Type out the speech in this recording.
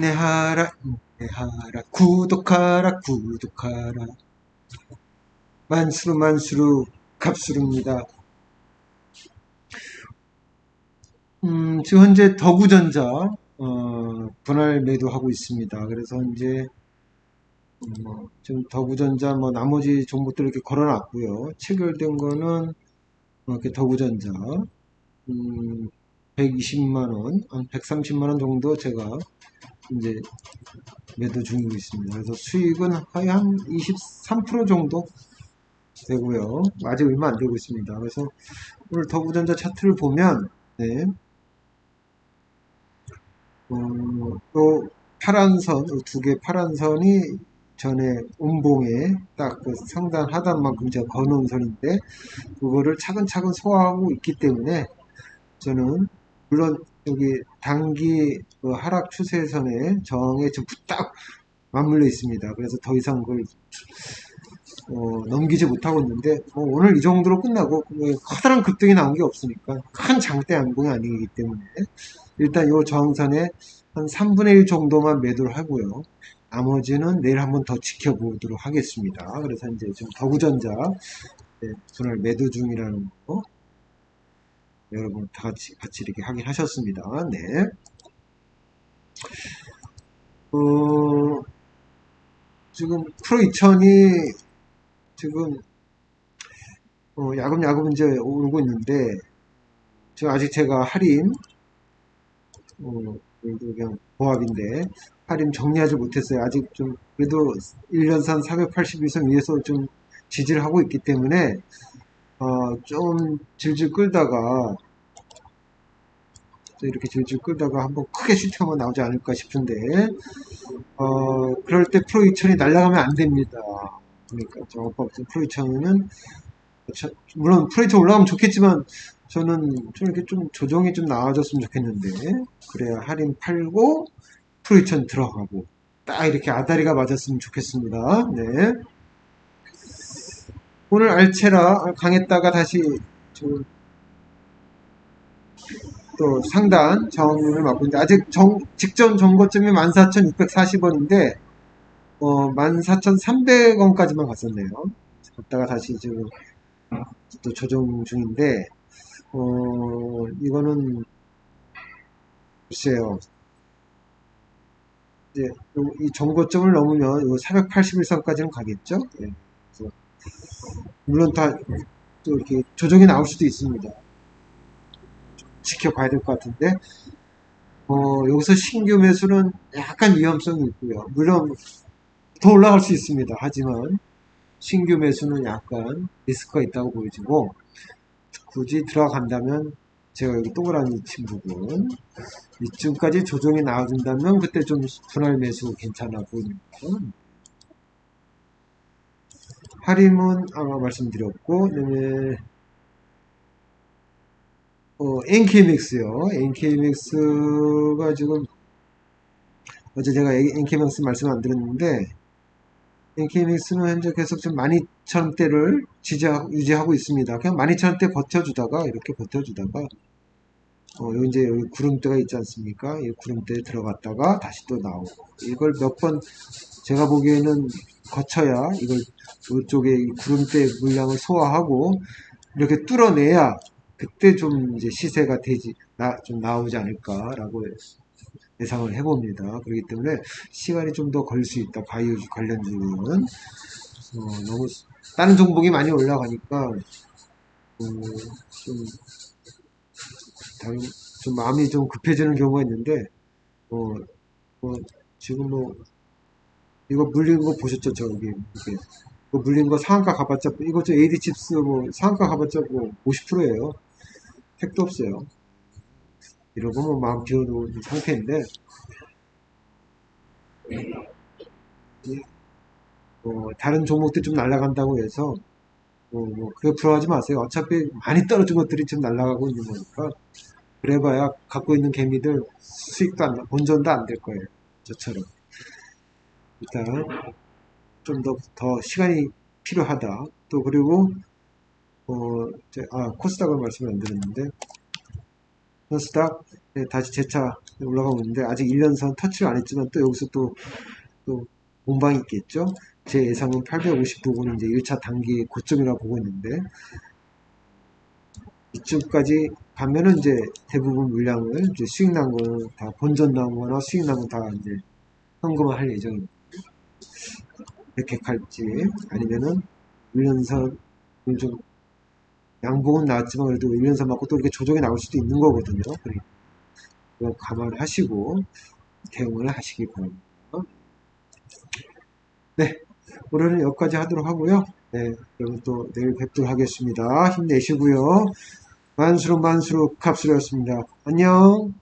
인내하라 인내하라 구독하라 구독하라 만수르 만수르 갑수르입니다. 음, 지금 현재 더구전자 어, 분할 매도하고 있습니다. 그래서 이제 음, 뭐, 지금 더구전자 뭐 나머지 종목들 이렇게 걸어놨고요. 체결된 거는 어, 이렇게 더구전자 음, 120만 원, 한 130만 원 정도 제가 이제 매도 중이고 있습니다. 그래서 수익은 거의 한 23% 정도 되고요. 아직 얼마 안 되고 있습니다. 그래서 오늘 더구전자 차트를 보면 네. 어, 또 파란 선, 두 개 파란 선이 전에 운봉에 딱 그 상단 하단만큼 제가 거놓은 선인데 그거를 차근차근 소화하고 있기 때문에 저는 물론 여기 단기 그 하락 추세선의 저항에 지금 딱 맞물려 있습니다. 그래서 더 이상 그걸 어, 넘기지 못하고 있는데 뭐 오늘 이 정도로 끝나고 뭐 커다란 급등이 나온 게 없으니까 큰 장대 안봉이 아니기 때문에 일단 이 저항선에 한 3분의 1 정도만 매도를 하고요. 나머지는 내일 한번 더 지켜보도록 하겠습니다. 그래서 이제 지금 더구전자 네, 분할 매도 중이라는 거 여러분 다 같이 같이 이렇게 확인하셨습니다. 네. 어, 지금 프로 2000이 지금 어, 야금야금 이제 오르고 있는데 지금 아직 제가 할인 어, 그냥 보합인데 할인 정리하지 못했어요. 아직 좀 그래도 1년산 480일선 위에서 좀 지지를 하고 있기 때문에 어, 좀 질질 끌다가 이렇게 질질 끌다가 한번 크게 한번 나오지 않을까 싶은데 어, 그럴 때 프로 2000이 날아가면 안 됩니다. 그러니까 저 오빠 같은 프로 2000은 물론 프로 2000 올라가면 좋겠지만 저는 좀 이렇게 좀 조정이 좀 나아졌으면 좋겠는데 그래야 할인 팔고 프로 2000 들어가고 딱 이렇게 아다리가 맞았으면 좋겠습니다. 네. 오늘 알체라 강했다가 다시 또 상단 정을 맞고 있는데 아직 정, 직전 정거점이 14,640원인데 어, 14,300원까지만 갔었네요. 갔다가 다시 지금 또 조정 중인데 어, 이거는 글쎄요. 이제 이 정거점을 넘으면 이 481선까지는 가겠죠. 예. 물론 다 또 이렇게 조정이 나올 수도 있습니다. 지켜봐야 될 것 같은데 어, 여기서 신규 매수는 약간 위험성이 있고요. 물론 더 올라갈 수 있습니다. 하지만 신규 매수는 약간 리스크가 있다고 보여지고 굳이 들어간다면 제가 여기 동그라미 친 부분 이쯤까지 조정이 나와준다면 그때 좀 분할 매수 괜찮아 보입니다. 할인은 아까 말씀드렸고 그다음에 어, NKMX요. NKMX가 지금 어제 제가 NKMX 말씀 안 드렸는데 NKMX는 현재 계속 지금 12,000원대를 지지하고, 유지하고 있습니다. 그냥 12,000원대 버텨주다가 이렇게 버텨주다가 어, 여기 이제 여기 구름대가 있지 않습니까? 이 구름대에 들어갔다가 다시 또 나오고 이걸 몇 번 제가 보기에는 거쳐야 이걸 이쪽에 구름대 물량을 소화하고 이렇게 뚫어내야 그때 좀 이제 시세가 되지 나, 좀 나오지 않을까라고 예상을 해봅니다. 그렇기 때문에 시간이 좀 더 걸릴 수 있다. 바이오 관련주는 어, 너무 다른 종목이 많이 올라가니까 어, 좀 다른 좀 마음이 좀 급해지는 경우가 있는데 어, 어 지금 뭐 이거 물린 거 보셨죠 저기 이게 그 물린 거 상한가 가봤자 이거 저 AD 칩스 뭐 상한가 가봤자 뭐 50%예요. 택도 없어요. 이러고 뭐 마음 비워놓은 상태인데 뭐 다른 종목들 좀 날아간다고 해서 뭐, 뭐 그게 부러워하지 마세요. 어차피 많이 떨어진 것들이 지금 날아가고 있는 거니까 그래봐야 갖고 있는 개미들 수익도 안, 본전도 안 될 거예요. 저처럼 일단 좀 더 더 시간이 필요하다. 또 그리고 어, 제, 아, 코스닥을 말씀을 안 드렸는데, 나스닥 네, 다시 재차 올라가고 있는데 아직 1년선 터치를 안 했지만 또 여기서 또, 또 공방이 있겠죠. 제 예상은 850 부분은 이제 1차 단기 고점이라고 보고 있는데 이쯤까지 가면은 이제 대부분 물량을 이제 수익 난 거는 다 본전 나온 거나 수익 난건다 이제 현금화 할 예정입니다. 갈지 아니면은 1년선을 좀 양봉은 나왔지만 그래도 1년선 맞고 또 이렇게 조정이 나올 수도 있는 거거든요. 그러니까 그거 감안하시고 대응을 하시기 바랍니다. 네, 오늘은 여기까지 하도록 하고요. 네, 그러면 또 내일 뵙도록 하겠습니다. 힘내시고요. 만수로 만수로 갑수로였습니다. 안녕.